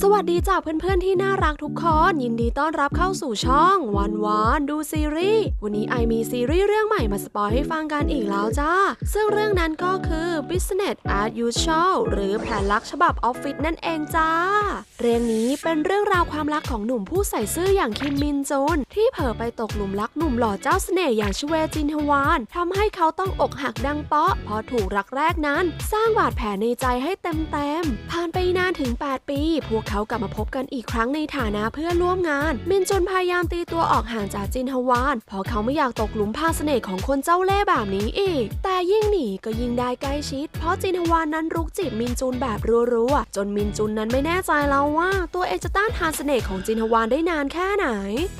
สวัสดีจ้าเพื่อนๆที่น่ารักทุกคนยินดีต้อนรับเข้าสู่ช่องวันวานดูซีรีส์วันนี้ไอมีซีรีส์เรื่องใหม่มาสปอยให้ฟังกันอีกแล้วจ้า ซึ่งเรื่องนั้นก็คือ Business as usual หรือแผนลักฉบับออฟฟิศนั่นเองจ้า เรื่องนี้เป็นเรื่องราวความรักของหนุ่มผู้ใส่ซื่ออย่างคิมมินจุนที่เผลอไปตกหลุมรักหนุ่มหล่อเจ้าเสน่ห์อย่างชเวจินฮวานทำให้เขาต้องอกหักดังเปาะเพราะถูกรักแรกนั้น สร้างบาดแผลในใจให้เต็มๆผ่านไปนานถึง 8 ปีพวกเขากลับมาพบกันอีกครั้งในฐานะเพื่อนร่วมงาน มินจุนพยายามตีตัวออกห่างจากจินฮวานเพราะเขาไม่อยากตกหลุมพางเสน่ห์ของคนเจ้าเล่ห์แบบนี้อีก แต่ยิ่งหนีก็ยิ่งได้ใกล้ชิด เพราะจินฮวานนั้นรุกจีบมินจุนแบบรัวๆจนมินจุนนั้นไม่แน่ใจแล้วว่า ตัวเองจะต้านทานเสน่ห์ของจินฮวานได้นานแค่ไหน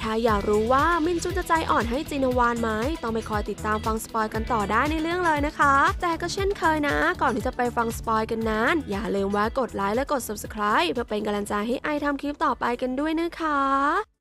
ถ้าอยากรู้ว่ามินจุนจะใจอ่อนให้จินฮวานไหมต้องไปคอยติดตามฟังสปอยกันต่อได้ในเรื่องเลยนะคะ แต่ก็เช่นเคยนะ ก่อนที่จะไปฟังสปอยกันนั้น อย่าลืมว่ากดไลค์และกด subscribe เพื่อเป็นกำลังใจให้ไอทำคลิปต่อไปกันด้วยนะคะ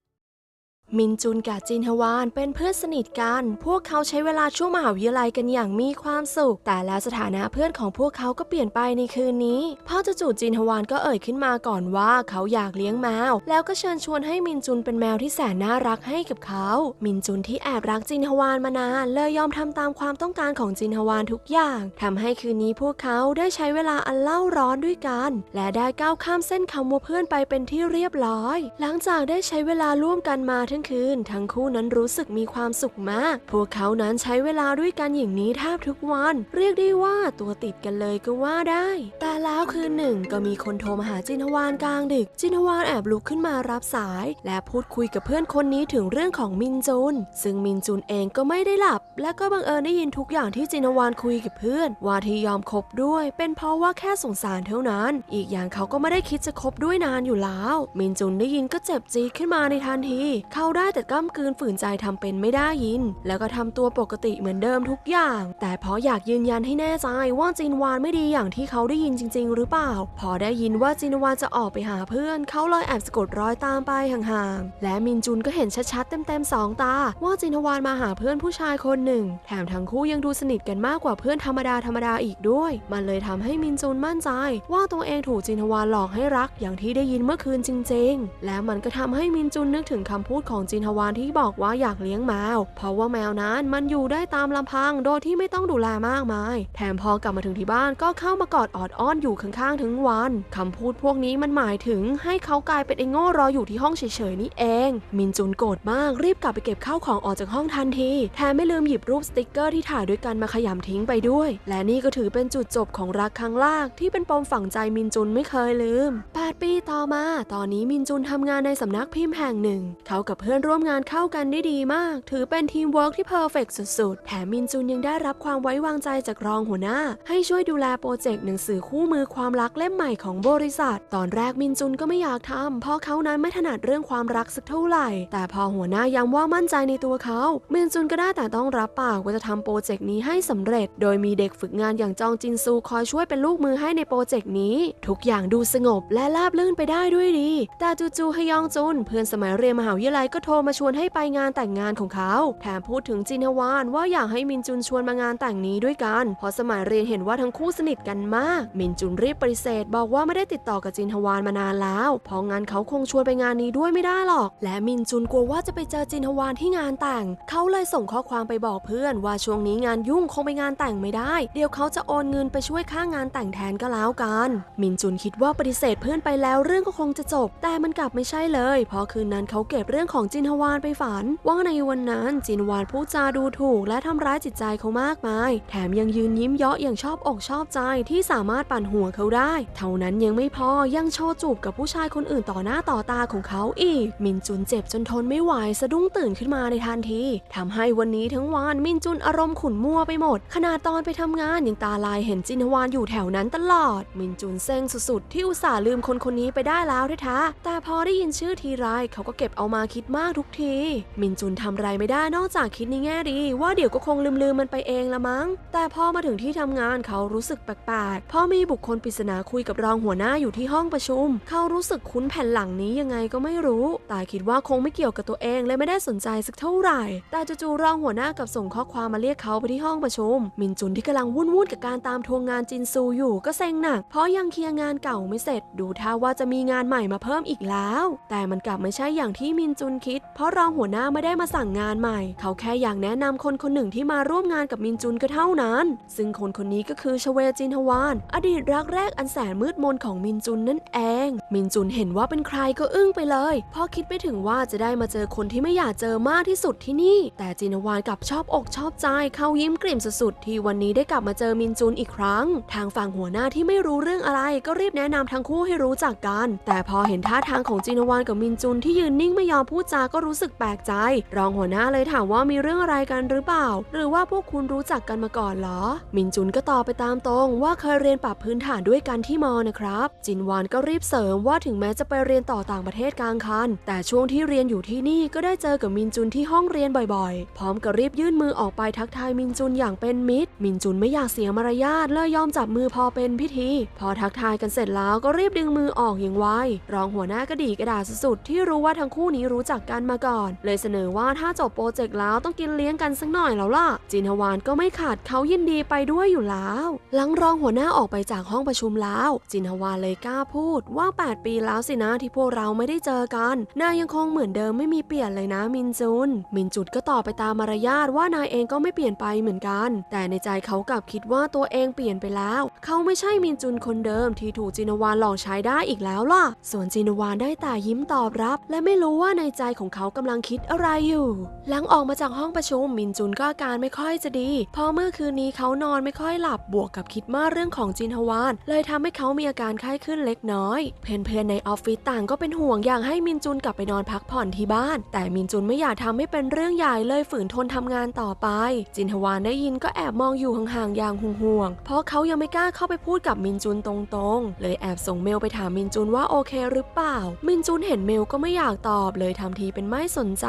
มินจุนกับจินฮวานเป็นเพื่อนสนิทกัน พวกเขาใช้เวลาช่วงมหาวิทยาลัยกันอย่างมีความสุข แต่แล้วสถานะเพื่อนของพวกเขาก็เปลี่ยนไปในคืนนี้พ่อจู่จินฮวานก็เอ่ยขึ้นมาก่อนว่าเขาอยากเลี้ยงแมว แล้วก็เชิญชวนให้มินจุนเป็นแมวที่แสนน่ารักให้กับเขา มินจุนที่แอบรักจินฮวานมานานเลยยอมทำตามความต้องการของจินฮวานทุกอย่างทำให้คืนนี้พวกเขาได้ใช้เวลาอันเล่าร้อนด้วยกัน และได้ก้าวข้ามเส้นคำว่าเพื่อนไปเป็นที่เรียบร้อย หลังจากได้ใช้เวลาร่วมกันมาทงคืน ทั้งคู่นั้นรู้สึกมีความสุขมาก พวกเขานั้นใช้เวลาด้วยกันอย่างนี้แทบทุกวัน เรียกได้ว่าตัวติดกันเลยก็ว่าได้ แต่แล้วคืนหนึ่งก็มีคนโทรมาหาจินฮวานกลางดึก จินฮวานแอบลุกขึ้นมารับสาย และพูดคุยกับเพื่อนคนนี้ถึงเรื่องของมินจุน ซึ่งมินจุนเองก็ไม่ได้หลับ และก็บังเอิญได้ยินทุกอย่างที่จินฮวานคุยกับเพื่อน ว่าที่ยอมคบด้วย เป็นเพราะว่าแค่สงสารเท่านั้น อีกอย่างเขาก็ไม่ได้คิดจะคบด้วยนานอยู่แล้ว มินจุนได้ยินก็เจ็บจี๊ขึ้นมาในทันที เขาาได้แต่ก้ำกืนฝืนใจทำเป็นไม่ได้ยิน แล้วก็ทำตัวปกติเหมือนเดิมทุกอย่าง แต่เพราะอยากยืนยันให้แน่ใจว่าจินวานไม่ดีอย่างที่เขาได้ยินจริง ๆ หรือเปล่า พอได้ยินว่าจินวานจะออกไปหาเพื่อน เขาเลยแอบสะกดรอยตามไปห่างๆ และมินจุนก็เห็นชัดๆ เต็มๆสองตา ว่าจินวานมาหาเพื่อนผู้ชายคนหนึ่ง แถมทั้งคู่ยังดูสนิทกันมากกว่าเพื่อนธรรมดาธรรมดาอีกด้วย มันเลยทำให้มินจุนมั่นใจ ว่าตัวเองถูกจินวานหลอกให้รักอย่างที่ได้ยินเมื่อคืนจริง ๆ และมันก็ทำให้มินจุนนึกถึงคำพูดของจินวานที่บอกว่าอยากเลี้ยงแมว เพราะว่าแมวนั้นมันอยู่ได้ตามลำพังโดยที่ไม่ต้องดูแลมากมาย แถมพอกลับมาถึงที่บ้านก็เข้ามากอดออดอ้อนอยู่ข้างๆถึงวันคำพูดพวกนี้มันหมายถึงให้เขากลายเป็นไอ้โง่รออยู่ที่ห้องเฉยๆนี่เอง มินจุนโกรธมากรีบกลับไปเก็บข้าวของออกจากห้องทันที แถมไม่ลืมหยิบรูปสติกเกอร์ที่ถ่ายด้วยกันมาขยำทิ้งไปด้วย และนี่ก็ถือเป็นจุดจบของรักครั้งแรกที่เป็นปมฝังใจมินจุนไม่เคยลืม 8 ปีต่อมา ตอนนี้มินจุนทำงานในสำนักพิมพ์แห่งหนึ่ง เขากับพื่อนร่วมงานเข้ากันได้ดีมาก ถือเป็นทีมเวิร์กที่เพอร์เฟกสุดๆ แถมมินจุนยังได้รับความไว้วางใจจากรองหัวหน้า ให้ช่วยดูแลโปรเจกต์หนังสือคู่มือความรักเล่มใหม่ของบริษัท ตอนแรกมินจุนก็ไม่อยากทำเพราะเขานั้นไม่ถนัดเรื่องความรักสักเท่าไหร่ แต่พอหัวหน้าย้ำว่ามั่นใจในตัวเขา มินจุนก็ได้แต่ต้องรับปากว่าจะทำโปรเจกต์นี้ให้สำเร็จ โดยมีเด็กฝึกงานอย่างจองจินซูคอยช่วยเป็นลูกมือให้ในโปรเจกต์นี้ ทุกอย่างดูสงบและราบรื่นไปได้ด้วยดี แต่จู่ๆฮยองจุนเพื่อนสมัยเรียนมหาวิทยาลัยก็โทรมาชวนให้ไปงานแต่งงานของเขา แถมพูดถึงจินฮวานว่าอยากให้มินจุนชวนมางานแต่งนี้ด้วยกันเพราะสมัยเรียนเห็นว่าทั้งคู่สนิทกันมาก มินจุนรีบปฏิเสธ บอกว่าไม่ได้ติดต่อกับจินฮวานมานานแล้วเพราะงั้นเขาคงชวนไปงานนี้ด้วยไม่ได้หรอก และมินจุนกลัวว่าจะไปเจอจินฮวานที่งานแต่ง เขาเลยส่งข้อความไปบอกเพื่อน ว่าช่วงนี้งานยุ่งคงไปงานแต่งไม่ได้ เดี๋ยวเขาจะโอนเงินไปช่วยค่างานแต่งแทนก็แล้วกัน มินจุนคิดว่าปฏิเสธเพื่อนไปแล้วเรื่องก็คงจะจบ แต่มันกลับไม่ใช่เลยเพราะคืนนั้นเขาเก็บเรื่องของจินฮวานไปฝัน ว่าในวันนั้นจินฮวานพูดจาดูถูกและทำร้ายจิตใจเขามากมาย แถมยังยืนยิ้มเยาะอย่างชอบอกชอบใจที่สามารถปั่นหัวเขาได้ เท่านั้นยังไม่พอยังโชว์จูบกับผู้ชายคนอื่นต่อหน้าต่อตาของเขาอีก มินจุนเจ็บจนทนไม่ไหวสะดุ้งตื่นขึ้นมาในทันทีทำให้วันนี้ทั้งวันมินจุนอารมณ์ขุ่นมัวไปหมด ขนาดตอนไปทำงานยังตาลายเห็นจินฮวานอยู่แถวนั้นตลอด มินจุนเซ็งสุดๆ ที่อุตส่าห์ลืมคนคนนี้ไปได้แล้วแท้ๆแต่พอได้ยินชื่อทีไรเขาก็เก็บเอามาคิดมากทุกที มินจุนทำไรไม่ได้นอกจากคิดในแง่ดี ว่าเดี๋ยวก็คงลืมๆมันไปเองละมั้ง แต่พอมาถึงที่ทำงานเขารู้สึกแปลกๆพราะมีบุคคลปริศนาคุยกับรองหัวหน้าอยู่ที่ห้องประชุม เขารู้สึกคุ้นแผ่นหลังนี้ยังไงก็ไม่รู้ แต่คิดว่าคงไม่เกี่ยวกับตัวเองเลยไม่ได้สนใจสักเท่าไหร่ แต่จู่ๆรองหัวหน้ากับส่งข้อความมาเรียกเขาไปที่ห้องประชุม มินจุนที่กำลังวุ่นวุ่นกับการตามทวงงานจินซูอยู่ก็เซ็งหนัก เพราะยังเคลียร์งานเก่าไม่เสร็จ ดูท่าว่าจะมีงานใหม่มาเพิ่มอีกแล้ว แต่มันกลับไม่ใช่อย่างที่มินจุนคิด เพราะรองหัวหน้าไม่ได้มาสั่งงานใหม่ เขาแค่อยากแนะนำคนคนหนึ่งที่มาร่วมงานกับมินจุนก็เท่านั้น ซึ่งคนคนนี้ก็คือชเวจินฮวาน อดีตรักแรกอันแสนมืดมนของมินจุนนั่นเอง มินจุนเห็นว่าเป็นใครก็อึ้งไปเลยเพราะคิดไม่ถึงว่าจะได้มาเจอคนที่ไม่อยากเจอมากที่สุดที่นี่ แต่จินฮวานกลับชอบอกชอบใจเขายิ้มกลิ่มสุดๆที่วันนี้ได้กลับมาเจอมินจุนอีกครั้ง ทางฝั่งหัวหน้าที่ไม่รู้เรื่องอะไร ก็รีบแนะนำทั้งคู่ให้รู้จักกัน แต่พอเห็นท่าทางของจินฮวานกับมินจุนที่ยืนนิ่งไม่ยอมพูดจาก็รู้สึกแปลกใจ รองหัวหน้าเลยถามว่ามีเรื่องอะไรกันหรือเปล่า หรือว่าพวกคุณรู้จักกันมาก่อนเหรอ มินจุนก็ตอบไปตามตรง ว่าเคยเรียนปรับพื้นฐานด้วยกันที่มอนะครับ จินวานก็รีบเสริมว่าถึงแม้จะไปเรียนต่อต่างประเทศกลางคัน แต่ช่วงที่เรียนอยู่ที่นี่ก็ได้เจอกับมินจุนที่ห้องเรียนบ่อยๆ พร้อมกับรีบยื่นมือออกไปทักทายมินจุนอย่างเป็นมิตร มินจุนไม่อยากเสียมารยาทเลยยอมจับมือพอเป็นพิธี พอทักทายกันเสร็จแล้วก็รีบดึงมือออกอย่างไวรองหัวหน้าก็ดีกระดาษสุดๆที่รู้ว่าทั้งคู่นี้รู้จักกันมาก่อน เลยเสนอว่าถ้าจบโปรเจกต์แล้วต้องกินเลี้ยงกันสักหน่อยแล้วล่ะ จินฮวานก็ไม่ขาดเขายินดีไปด้วยอยู่แล้ว หลังรองหัวหน้าออกไปจากห้องประชุมแล้ว จินฮวานเลยกล้าพูดว่า 8 ปีแล้วสินะที่พวกเราไม่ได้เจอกันนายยังคงเหมือนเดิมไม่มีเปลี่ยนเลยนะมินจุน มินจุดก็ตอบไปตามมารยาทว่านายเองก็ไม่เปลี่ยนไปเหมือนกัน แต่ในใจเขากลับคิดว่าตัวเองเปลี่ยนไปแล้ว เขาไม่ใช่มินจุนคนเดิมที่ถูกจินวานหลอกใช้ได้อีกแล้วล่ะ ส่วนจินวานได้แต่ยิ้มตอบรับ และไม่รู้ว่าในใจของเขากำลังคิดอะไรอยู่ หลังออกมาจากห้องประชุมมินจุนก็อาการไม่ค่อยจะดีพราะเมื่อคืนนี้เขานอนไม่ค่อยหลับบวกกับคิดมากเรื่องของจินฮวาน เลยทำให้เขามีอาการไข้ขึ้นเล็กน้อย เพื่อนๆในออฟฟิศต่างก็เป็นห่วงอยากให้มินจุนกลับไปนอนพักผ่อนที่บ้าน แต่มินจุนไม่อยากทำให้เป็นเรื่องใหญ่เลยฝืนทนทำงานต่อไป จินฮวานได้ยินก็แอบมองอยู่ห่างๆอย่างห่วงๆเพราะเขายังไม่กล้าเข้าไปพูดกับมินจุนตรงๆ เลยแอบส่งเมลไปถามมินจุนว่าโอเคหรือเปล่า มินจุนเห็นเมลก็ไม่อยากตอบเลยทำทีเป็นไม่สนใจ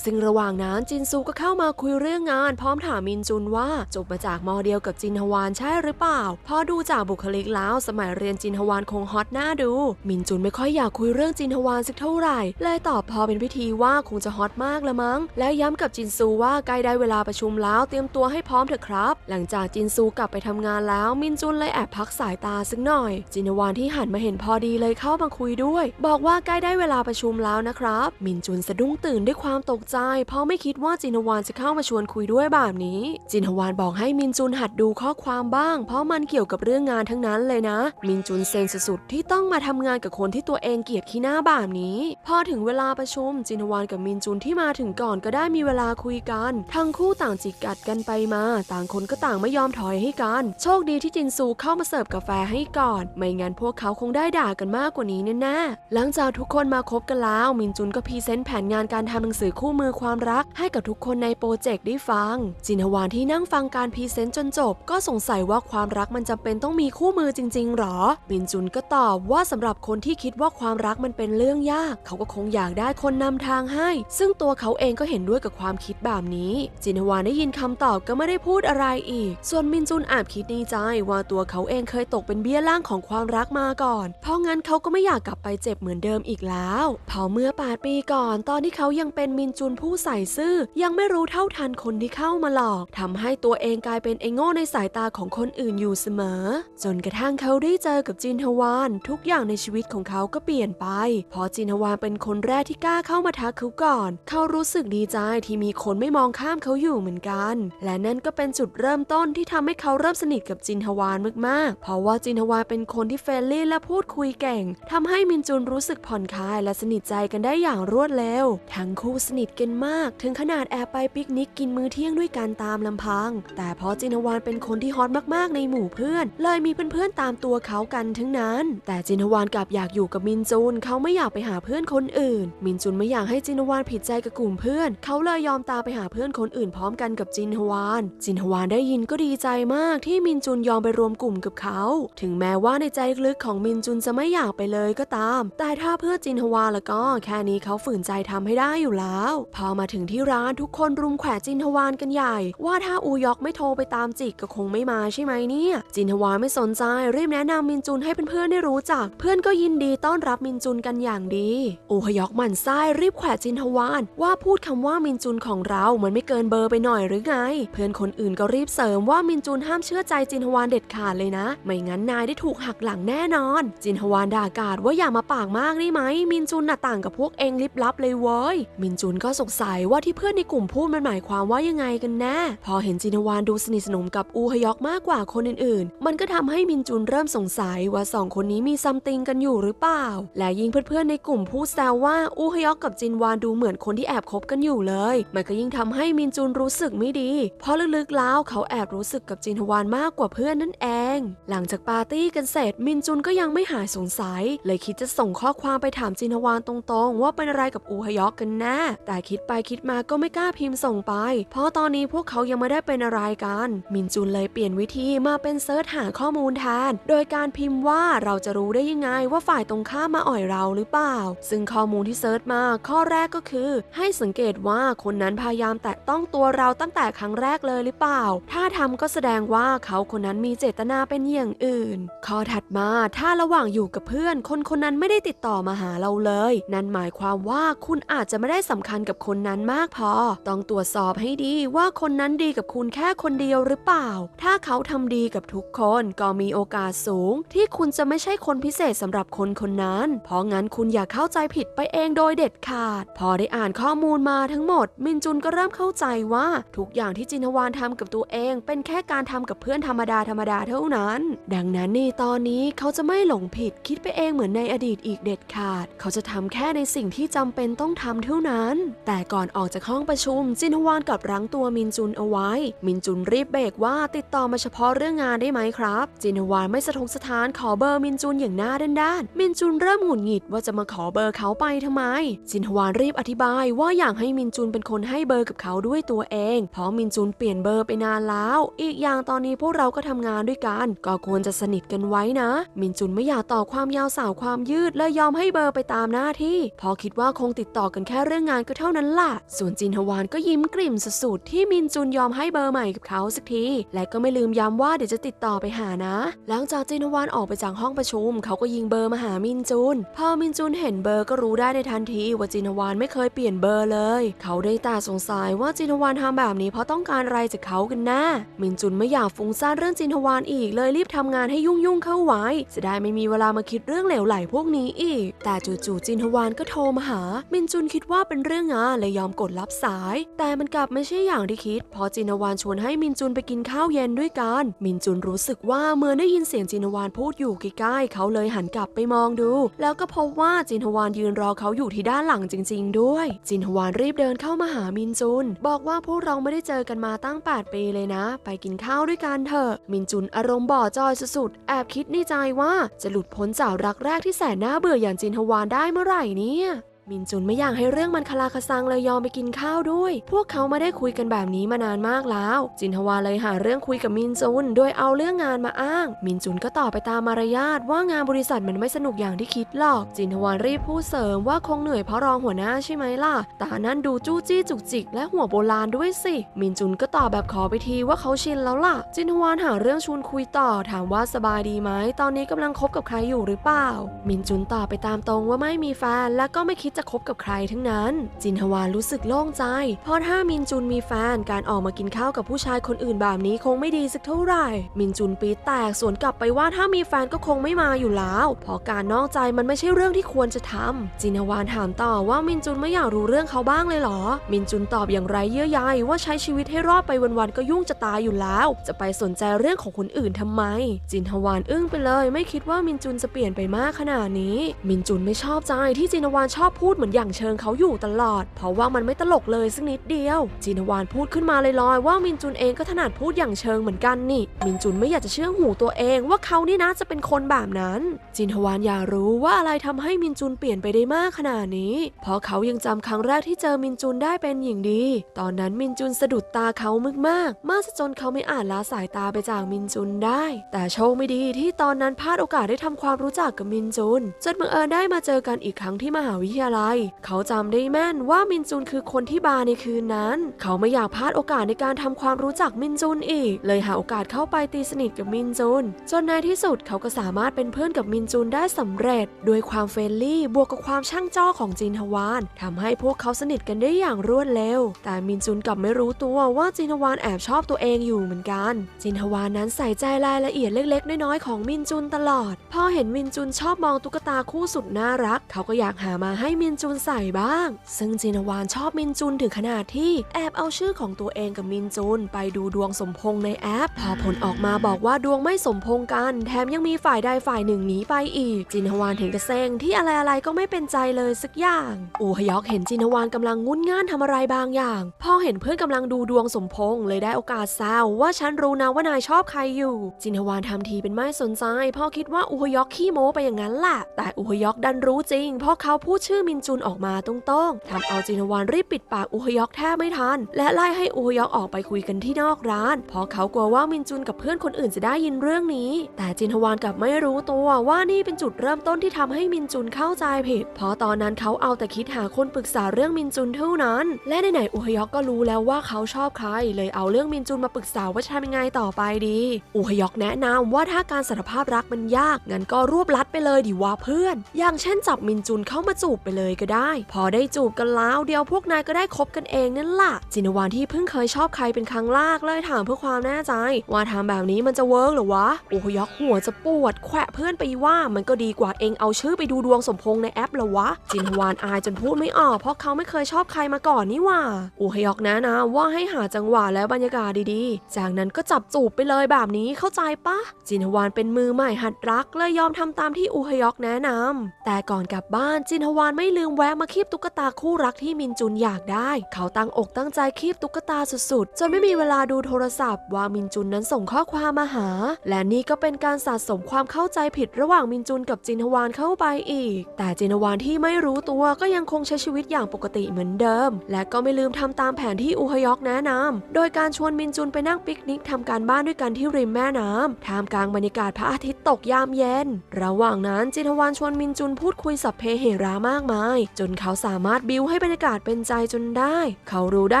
ซึ่งระหว่างนั้นจินซูก็เข้ามาคุยเรื่องงาน พร้อมถามมินจุนว่าจบมาจากมอเดียวกับจินฮวานใช่หรือเปล่า พอดูจากบุคลิกแล้วสมัยเรียนจินฮวานคงฮอตหน้าดู มินจุนไม่ค่อยอยากคุยเรื่องจินฮวานสักเท่าไหร่ เลยตอบพอเป็นพิธีว่าคงจะฮอตมากละมั้ง และย้ำกับจินซูว่าใกล้ได้เวลาประชุมแล้วเตรียมตัวให้พร้อมเถอะครับ หลังจากจินซูกลับไปทำงานแล้ว มินจุนเลยแอบพักสายตาสักหน่อย จินฮวานที่หันมาเห็นพอดีเลยเข้ามาคุยด้วย บอกว่าใกล้ได้เวลาประชุมแล้วนะครับ มินจุนสะดุ้งตื่นด้วยความตกใจ เพราะไม่คิดว่าจินฮวานจะเข้ามาชวนคุยด้วยแบบนี้ จินฮวานบอกให้มินจุนหัดดูข้อความบ้าง เพราะมันเกี่ยวกับเรื่องงานทั้งนั้นเลยนะ มินจุนเซ็งสุดๆที่ต้องมาทำงานกับคนที่ตัวเองเกลียดขี้หน้าแบบนี้ พอถึงเวลาประชุม จินฮวานกับมินจุนที่มาถึงก่อนก็ได้มีเวลาคุยกัน ทั้งคู่ต่างจิกกัดกันไปมา ต่างคนก็ต่างไม่ยอมถอยให้กัน โชคดีที่จินซูเข้ามาเสิร์ฟกาแฟให้ก่อน ไม่งั้นพวกเขาคงได้ด่ากันมากกว่านี้แน่ๆหลังจากทุกคนมาคบกันแล้ว มินจุนก็พีเซนต์แผนงานการทำหนังสือคู่มือความรักให้กับทุกคนในโปรเจกต์ได้ฟัง จินวานที่นั่งฟังการพรีเซนต์จนจบ ก็สงสัยว่าความรักมันจำเป็นต้องมีคู่มือจริง ๆหรอมินจุนก็ตอบว่าสำหรับคนที่คิดว่าความรักมันเป็นเรื่องยาก เขาก็คงอยากได้คนนำทางให้ ซึ่งตัวเขาเองก็เห็นด้วยกับความคิดแบบนี้ จินวานได้ยินคำตอบก็ไม่ได้พูดอะไรอีก ส่วนมินจุนแอบคิดในใจว่าตัวเขาเองเคยตกเป็นเบี้ยล่างของความรักมาก่อน เพราะงั้นเขาก็ไม่อยากกลับไปเจ็บเหมือนเดิมอีกแล้วเพอเมื่อ8ปีก่อนตอนที่เขายังเป็นมินจุนผู้ใส่ซื่อ ยังไม่รู้เท่าทันคนที่เข้ามาหลอกทำให้ตัวเองกลายเป็นไอ้โง่ในสายตาของคนอื่นอยู่เสมอ จนกระทั่งเขาได้เจอกับจินฮวาน ทุกอย่างในชีวิตของเขาก็เปลี่ยนไปเพราะจินฮวานเป็นคนแรกที่กล้าเข้ามาทักเขาก่อน เขารู้สึกดีใจที่มีคนไม่มองข้ามเขาอยู่เหมือนกัน และนั่นก็เป็นจุดเริ่มต้นที่ทำให้เขาเริ่มสนิทกับจินฮวานมากๆ เพราะว่าจินฮวานเป็นคนที่เฟรนลี่และพูดคุยเก่งทำให้มินจุนรู้สึกผ่อนคลายและสนิทใจกันได้อย่างรวดเร็ว ทั้งคู่สนิทกันมาก ถึงขนาดแอบไปปิกนิกกินมื้อเที่ยงด้วยกันตามลำพัง แต่เพราะจินวานเป็นคนที่ฮอตมากๆในหมู่เพื่อน เลยมีเพื่อนๆตามตัวเขากันทั้งนั้น แต่จินวานกลับอยากอยู่กับมินจุน เขาไม่อยากไปหาเพื่อนคนอื่น มินจุนไม่อยากให้จินวานผิดใจกับกลุ่มเพื่อน เขาเลยยอมตามไปหาเพื่อนคนอื่นพร้อมกันกับจินฮวาน จินฮวานได้ยินก็ดีใจมากที่มินจุนยอมไปรวมกลุ่มกับเขา ถึงแม้ว่าในใจลึกๆของมินจุนจะไม่อยากไปเลยก็ตาม แต่ถ้าเพื่อจินฮวานแล้วก็แค่นี้เขาฝืนนใจทำให้ได้อยู่แล้ว พอมาถึงที่ร้านทุกคนรุมแขวะจินทวานกันใหญ่ ว่าถ้าอูยอกไม่โทรไปตามจิกก็คงไม่มาใช่ไหมเนี่ย จินทวานไม่สนใจรีบแนะนำมินจุนให้เพื่อนๆได้รู้จัก เพื่อนก็ยินดีต้อนรับมินจุนกันอย่างดี อูฮยอกหมั่นไส้รีบแขวะจินทวานว่าพูดคำว่ามินจุนของเรา มันไม่เกินเบอร์ไปหน่อยหรือไง เพื่อนคนอื่นก็รีบเสริมว่ามินจุนห้ามเชื่อใจจินทวานเด็ดขาดเลยนะ ไม่งั้นนายได้ถูกหักหลังแน่นอน จินทวานด่ากาดว่าอย่ามาปากมากได้ไหม มินจุนน่ะต่างกับพวกเองลิบลับเลยเว้ย มินจุนก็สงสัยว่าที่เพื่อนในกลุ่มพูดมันหมายความว่ายังไงกันแน่พอเห็นจินวานดูสนิทสนมกับอูฮยอกมากกว่าคนอื่นๆ มันก็ทำให้มินจุนเริ่มสงสัยว่าสองคนนี้มีซัมติงกันอยู่หรือเปล่า และยิ่งเพื่อนๆในกลุ่มพูดแซวว่าอูฮยอกกับจินวานดูเหมือนคนที่แอบคบกันอยู่เลย มันก็ยิ่งทำให้มินจุนรู้สึกไม่ดี เพราะลึกๆแล้วเขาแอบรู้สึกกับจินวานมากกว่าเพื่อนนั่นเอง หลังจากปาร์ตี้กันเสร็จมินจุนก็ยังไม่หายสงสัย เลยคิดจะส่งข้อความไปถามจินวานตรงๆ ว่าเป็นอะไรกับอูฮยอกกันแน่แต่คิดไปคิดมาก็ไม่กล้าพิมพ์ส่งไป เพราะตอนนี้พวกเขายังไม่ได้เป็นอะไรกัน มินจุนเลยเปลี่ยนวิธีมาเป็นเซิร์ชหาข้อมูลแทน โดยการพิมพ์ว่าเราจะรู้ได้ยังไงว่าฝ่ายตรงข้ามมาอ่อยเราหรือเปล่า ซึ่งข้อมูลที่เซิร์ชมาข้อแรกก็คือ ให้สังเกตว่าคนนั้นพยายามแตะต้องตัวเราตั้งแต่ครั้งแรกเลยหรือเปล่า ถ้าทำก็แสดงว่าเขาคนนั้นมีเจตนาเป็นอย่างอื่น ข้อถัดมาถ้าระหว่างอยู่กับเพื่อน คนคนนั้นไม่ได้ติดต่อมาหาเราเลย นั่นหมายความว่าาคุณอาจจะไม่ได้สำคัญกับคนนั้นมากพอ ต้องตรวจสอบให้ดีว่าคนนั้นดีกับคุณแค่คนเดียวหรือเปล่า ถ้าเขาทำดีกับทุกคนก็มีโอกาสสูง ที่คุณจะไม่ใช่คนพิเศษสำหรับคนคนนั้น เพราะงั้นคุณอย่าเข้าใจผิดไปเองโดยเด็ดขาด พอได้อ่านข้อมูลมาทั้งหมด มินจุนก็เริ่มเข้าใจว่าทุกอย่างที่จินวานทำกับตัวเอง เป็นแค่การทำกับเพื่อนธรรมดาธรรมดาเท่านั้น ดังนั้นนี่ตอนนี้เขาจะไม่หลงผิดคิดไปเองเหมือนในอดีตอีกเด็ดขาด เขาจะทำแค่ในสิ่งที่จำเป็นต้องทำเท่านั้น แต่ก่อนออกจากห้องประชุม จินฮวานกับรั้งตัวมินจุนเอาไว้ มินจุนรีบเบรกว่าติดต่อมาเฉพาะเรื่องงานได้ไหมครับ จินฮวานไม่สะทกสถานขอเบอร์มินจุนอย่างหน้าด้านๆมินจุนเริ่มหงุดหงิดว่าจะมาขอเบอร์เขาไปทำไม จินฮวานรีบอธิบายว่าอยากให้มินจุนเป็นคนให้เบอร์กับเขาด้วยตัวเอง เพราะมินจุนเปลี่ยนเบอร์ไปนานแล้ว อีกอย่างตอนนี้พวกเราก็ทำงานด้วยกัน ก็ควรจะสนิทกันไว้นะ มินจุนไม่อยากต่อความยาวสาวความยืดเลยยอมให้เบอร์ไปตามหน้าที่เพอคิดว่าคงติดต่อกันแค่เรื่องงานก็เท่านั้นล่ะ ส่วนจินทวานก็ยิ้มกริ่มสุดๆที่มินจุนยอมให้เบอร์ใหม่กับเขาสักที และก็ไม่ลืมย้ำว่าเดี๋ยวจะติดต่อไปหานะ หลังจากจินทวานออกไปจากห้องประชุม เขาก็ยิงเบอร์มาหามินจุน พอมินจุนเห็นเบอร์ก็รู้ได้ในทันทีว่าจินทวานไม่เคยเปลี่ยนเบอร์เลย เขาได้แต่สงสัยว่าจินทวานทำแบบนี้เพราะต้องการอะไรจากเขากันแน่มินจุนไม่อยากฟุ้งซ่านเรื่องจินทวานอีกเลยรีบทำงานให้ยุ่งๆเข้าไว้จะได้ไม่มีเวลามาคิดเรื่องเหลวไหลพวกนี้อีก แต่จู่ๆจินทวานก็โทรมาหามินจุนคิดว่าเป็นเรื่องงานเลยยอมกดรับสาย แต่มันกลับไม่ใช่อย่างที่คิด พอจินวานชวนให้มินจุนไปกินข้าวเย็นด้วยกัน มินจุนรู้สึกว่าเมื่อได้ยินเสียงจินวานพูดอยู่ใกล้ๆเขาเลยหันกลับไปมองดู แล้วก็พบว่าจินวานยืนรอเขาอยู่ที่ด้านหลังจริง ๆ ด้วย จินวานรีบเดินเข้ามาหามินจุน บอกว่าพวกเราไม่ได้เจอกันมาตั้ง 8 ปีเลยนะ ไปกินข้าวด้วยกันเถอะ มินจุนอารมณ์บ่อจอยสุดๆ แอบคิดในใจว่าจะหลุดพ้นจากรักแรกที่แสนน่าเบื่ออย่างจินทวานได้เมื่อไหร่เนี่ย มินจุนไม่อยากให้เรื่องมันคลาคซังเลยยอมไปกินข้าวด้วย พวกเขาไม่ได้คุยกันแบบนี้มานานมากแล้ว จินทวาเลยหาเรื่องคุยกับมินจุน โดยเอาเรื่องงานมาอ้าง มินจุนก็ตอบไปตามมารยาทว่างานบริษัทมันไม่สนุกอย่างที่คิดหรอก จินทวานรีบพูดเสริมว่าคงเหนื่อยเพราะรองหัวหน้าใช่ไหมล่ะต่นั่นดูจู้จี้จุกจิกและหัวโบราณด้วยสิ มินจุนก็ตอบแบบขอไปทีว่าเขาชินแล้วล่ะ จินทวานหาเรื่องชวนคุยต่อถามว่าสบายดีไหมตอนนี้กำลังคบกับใครอยู่หรือเปล่า มินจุนตอบไปตามตรงว่าไม่มีแฟนและก็ไม่คิดจะคบกับใครทั้งนั้น จินทวานรู้สึกโล่งใจ เพราะถ้ามินจุนมีแฟนการออกมากินข้าวกับผู้ชายคนอื่นแบบนี้คงไม่ดีสักเท่าไหร่ มินจุนปีแตกสวนกลับไปว่าถ้ามีแฟนก็คงไม่มาอยู่แล้วเพราะการนอกใจมันไม่ใช่เรื่องที่ควรจะทำจินทวานถามต่อว่ามินจุนไม่อยากรู้เรื่องเขาบ้างเลยเหรอ มินจุนตอบอย่างไรเยื่อใยว่าใช้ชีวิตให้รอดไปวันๆก็ยุ่งจะตายอยู่แล้ว จะไปสนใจเรื่องของคนอื่นทำไม จินทวานอึ้งไปเลย ไม่คิดว่ามินจุนจะเปลี่ยนไปมากขนาดนี้ มินจุนไม่ชอบใจที่จินทวานชอบพูดูดเหมือนอย่างเชิงเขาอยู่ตลอด เพราะว่ามันไม่ตลกเลยสักนิดเดียว จินวานพูดขึ้นมาลอยๆว่ามินจุนเองก็ถนัดพูดอย่างเชิงเหมือนกันนี่ มินจุนไม่อยากจะเชื่อหูตัวเองว่าเขานี่นะจะเป็นคนแบบนั้น จินวานอยากรู้ว่าอะไรทำให้มินจุนเปลี่ยนไปได้มากขนาดนี้ เพราะเขายังจำครั้งแรกที่เจอมินจุนได้เป็นอย่างดี ตอนนั้นมินจุนสะดุดตาเขามากๆมากจนเขาไม่อาจละสายตาไปจากมินจุนได้ แต่โชคไม่ดีที่ตอนนั้นพลาดโอกาสได้ทำความรู้จักกับมินจุนจนบังเอิญได้มาเจอกันอีกครั้งที่มหาวิทยาลอะไร เขาจำได้แม่นว่ามินจุนคือคนที่บาร์ในคืนนั้น เขาไม่อยากพลาดโอกาสในการทำความรู้จักมินจุนอีก เลยหาโอกาสเข้าไปตีสนิทกับมินจุน จนในที่สุดเขาก็สามารถเป็นเพื่อนกับมินจุนได้สำเร็จ ด้วยความเฟรนลี่บวกกับความช่างจ้อของจินฮวานทำให้พวกเขาสนิทกันได้อย่างรวดเร็ว แต่มินจุนกลับไม่รู้ตัวว่าจินฮวานแอบชอบตัวเองอยู่เหมือนกัน จินฮวานนั้นใส่ใจรายละเอียดเล็ก ๆ น้อยๆของมินจุนตลอด พอเห็นมินจุนชอบมองตุ๊กตาคู่สุดน่ารัก เขาก็อยากหามาให้มินินจุนใส่บ้าง ซึ่งจินฮวานชอบมินจุนถึงขนาดที่แอบเอาชื่อของตัวเองกับมินจุนไปดูดวงสมพงในแอป พอผลออกมาบอกว่าดวงไม่สมพงกัน แถมยังมีฝ่ายใดฝ่ายหนึ่งหนีไปอีก จินฮวานถึงกระเซ็งที่อะไรๆก็ไม่เป็นใจเลยสักอย่าง อูฮยอกเห็นจินฮวานกำลังงุนง่านทำอะไรบางอย่าง พอเห็นเพื่อนกำลังดูดวงสมพงเลยได้โอกาสแซวว่าฉันรู้นะว่านายชอบใครอยู่ จินฮวานทำทีเป็นไม่สนใจพราะคิดว่าอูฮยอกขี้โม้ไปอย่างนั้นแหละแต่อูฮยอกดันรู้จริงเพราะเขาพูดชื่อมินจุนออกมาตรงๆทำเอาจินฮวานรีบปิดปากอูฮยอกแทบไม่ทัน และไล่ให้อูฮยอกออกไปคุยกันที่นอกร้าน เพราะเขากลัวว่ามินจุนกับเพื่อนคนอื่นจะได้ยินเรื่องนี้ แต่จินฮวานกลับไม่รู้ตัวว่านี่เป็นจุดเริ่มต้นที่ทำให้มินจุนเข้าใจผิด เพราะตอนนั้นเขาเอาแต่คิดหาคนปรึกษาเรื่องมินจุนเท่านั้น และไหนๆอูฮยอกก็รู้แล้วว่าเขาชอบใคร เลยเอาเรื่องมินจุนมาปรึกษาว่าจะทำยังไงต่อไปดีอูฮยอกแนะนำว่าถ้าการสารภาพรักมันยากงั้นก็รวบลัดไปเลยดิว่าเพื่อน อย่างเช่นจับมินจุนเข้ามาจูบไปเลยก็ได้ พอได้จูบกันแล้วเดียวพวกนายก็ได้คบกันเองนั่นล่ะ จินวานที่เพิ่งเคยชอบใครเป็นครั้งแรกเลยถามเพื่อความแน่ใจ ว่าทำแบบนี้มันจะเวิร์กหรอวะอูฮยอกหัวจะปวด แขวะเพื่อนไปว่ามันก็ดีกว่าเองเอาชื่อไปดูดวงสมพงษ์ในแอปหรอวะ จินวานอายจนพูดไม่ออก เพราะเขาไม่เคยชอบใครมาก่อนนี่ว่าอูฮยอกแนะนำว่าให้หาจังหวะและบรรยากาศดีๆ จากนั้นก็จับจูบไปเลยแบบนี้เข้าใจปะจินวานเป็นมือใหม่หัดรักเลยยอมทำตามที่อูฮยอกแนะนำแต่ก่อนกลับบ้านจินวานไม่ไม่ลืมแวะมาคีบตุ๊กตาคู่รักที่มินจุนอยากได้ เขาตั้งอกตั้งใจคีบตุ๊กตาสุดๆ จนไม่มีเวลาดูโทรศัพท์ ว่ามินจุนนั้นส่งข้อความมาหา และนี่ก็เป็นการสะสมความเข้าใจผิดระหว่างมินจุนกับจินฮวานเข้าไปอีก แต่จินฮวานที่ไม่รู้ตัวก็ยังคงใช้ชีวิตอย่างปกติเหมือนเดิม และก็ไม่ลืมทำตามแผนที่อูฮยอกแนะนำโดยการชวนมินจุนไปนั่งปิกนิกทำการบ้านด้วยกันที่ริมแม่น้ำท่ามกลางบรรยากาศพระอาทิตย์ตกยามเย็น ระหว่างนั้นจินฮวานชวนมินจุนพูดคุยสัพเพเหรามากมายจนเขาสามารถบิวให้บรรยากาศเป็นใจจนได้ เขารู้ได้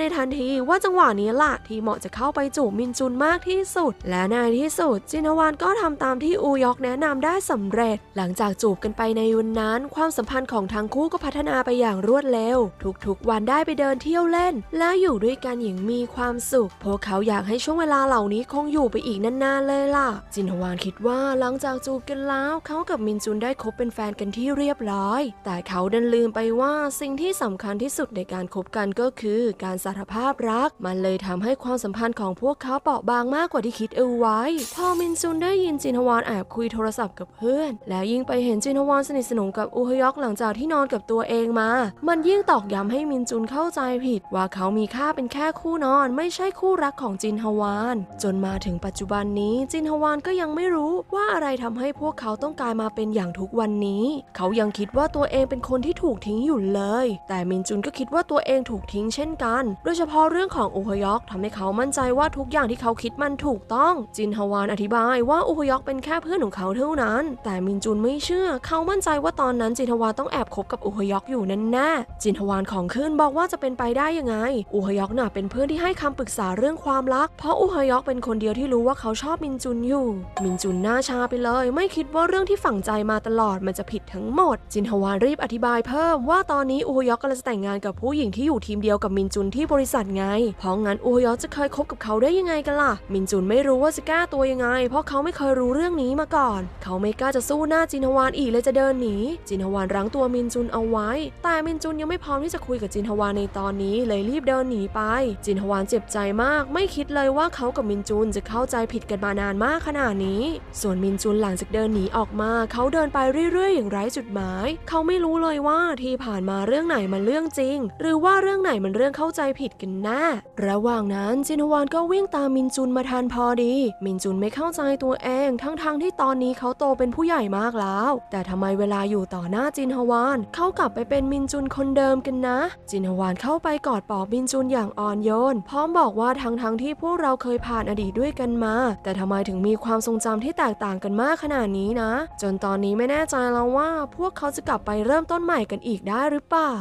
ในทันทีว่าจังหวะนี้ล่ะที่เหมาะจะเข้าไปจูบมินจุนมากที่สุด และในที่สุด จินวานก็ทำตามที่อูยอกแนะนำได้สำเร็จ หลังจากจูบกันไปในวันนั้น ความสัมพันธ์ของทั้งคู่ก็พัฒนาไปอย่างรวดเร็ว ทุกๆ วันได้ไปเดินเที่ยวเล่น แล้วอยู่ด้วยกันอย่างมีความสุข พวกเขาอยากให้ช่วงเวลาเหล่านี้คงอยู่ไปอีกนานๆเลยล่ะ จินฮวานคิดว่าหลังจากจูบกันแล้ว เขากับมินจุนได้คบเป็นแฟนกันที่เรียบร้อย แต่เขาดันลืมไปว่าสิ่งที่สำคัญที่สุดในการคบกันก็คือการสารภาพรัก มันเลยทำให้ความสัมพันธ์ของพวกเขาเปราะบางมากกว่าที่คิดเอาไว้ พอมินจุนได้ยินจินฮวานแอบคุยโทรศัพท์กับเพื่อน และยิ่งไปเห็นจินฮวานสนิทสนมกับอูฮยอกหลังจากที่นอนกับตัวเองมา มันยิ่งตอกย้ำให้มินจุนเข้าใจผิด ว่าเขามีค่าเป็นแค่คู่นอน ไม่ใช่คู่รักของจินฮวาน จนมาถึงปัจจุบันนี้จินฮวานก็ยังไม่รู้ว่าอะไรทำให้พวกเขาต้องกลายมาเป็นอย่างทุกวันนี้ เขายังคิดว่าตัวเองเป็นคนที่ถูกทิ้งอยู่เลย แต่มินจุนก็คิดว่าตัวเองถูกทิ้งเช่นกัน โดยเฉพาะเรื่องของอูฮยอกทำให้เขามั่นใจว่าทุกอย่างที่เขาคิดมันถูกต้อง จินฮวานอธิบายว่าอูฮยอกเป็นแค่เพื่อนของเขาเท่านั้น แต่มินจุนไม่เชื่อ เขามั่นใจว่าตอนนั้นจินฮวานต้องแอบคบกับอูฮยอกอยู่นั่นแน่จินฮวานของขึ้นบอกว่าจะเป็นไปได้ยังไงอูฮยอกน่ะเป็นเพื่อนที่ให้คำปรึกษาเรื่องความรัก เพราะอูฮยอกเป็นคนเดียวที่รู้ว่าเขาชอบมินจุนอยู่ มินจุนหน้าชาไปเลย ไม่คิดว่าเรื่องที่ฝังใจมาตลอดมันจะผิดทั้งหมด จินฮวานรีบอธิบายเพิ่มว่าตอนนี้อูฮยอกกำลังจะแต่งงานกับผู้หญิงที่อยู่ทีมเดียวกับมินจุนที่บริษัทไง เพราะงั้นอูฮยอกจะเคยคบกับเขาได้ยังไงกันล่ะ มินจุนไม่รู้ว่าจะแก้ตัวยังไง เพราะเขาไม่เคยรู้เรื่องนี้มาก่อน เขาไม่กล้าจะสู้หน้าจินฮวานอีกเลยจะเดินหนี จินฮวานรั้งตัวมินจุนเอาไว้ แต่มินจุนยังไม่พร้อมที่จะคุยกับจินฮวานในตอนนี้เลยรีบเดินหนีไป จินฮวานเจ็บใจมาก ไม่คิดเลยว่าเขากับมินจุนจะเข้าใจผิดกันมานานมากขนาดนี้ ส่วนมินจุนหลังจากเดินหนีออกมา เขาเดินไปเรื่อยๆ อย่างไร้จุดหมาย เขาไม่รู้เลยว่าว่าที่ผ่านมาเรื่องไหนมันเรื่องจริง หรือว่าเรื่องไหนมันเรื่องเข้าใจผิดกันแน่ระหว่างนั้นจินฮวานก็วิ่งตามมินจุนมาทันพอดี มินจุนไม่เข้าใจตัวเองทั้งๆที่ตอนนี้เขาโตเป็นผู้ใหญ่มากแล้ว แต่ทำไมเวลาอยู่ต่อหน้าจินฮวานเขากลับไปเป็นมินจุนคนเดิมกันนะ จินฮวานเข้าไปกอดปอบมินจุนอย่างอ่อนโยน พร้อมบอกว่าทั้งๆที่พวกเราเคยผ่านอดีตด้วยกันมา แต่ทำไมถึงมีความทรงจำที่แตกต่างกันมากขนาดนี้นะ จนตอนนี้ไม่แน่ใจแล้วว่าพวกเขาจะกลับไปเริ่มต้นใหม่ม่กันอีกได้หรือเปล่า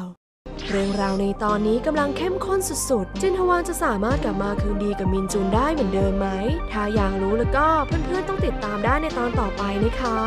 เรื่องราวในตอนนี้กำลังเข้มข้นสุดๆ จินฮวานจะสามารถกลับมาคืนดีกับมินจุนได้เหมือนเดิมไหม ถ้าอยากรู้แล้วก็เพื่อนๆต้องติดตามได้ในตอนต่อไปนะคะ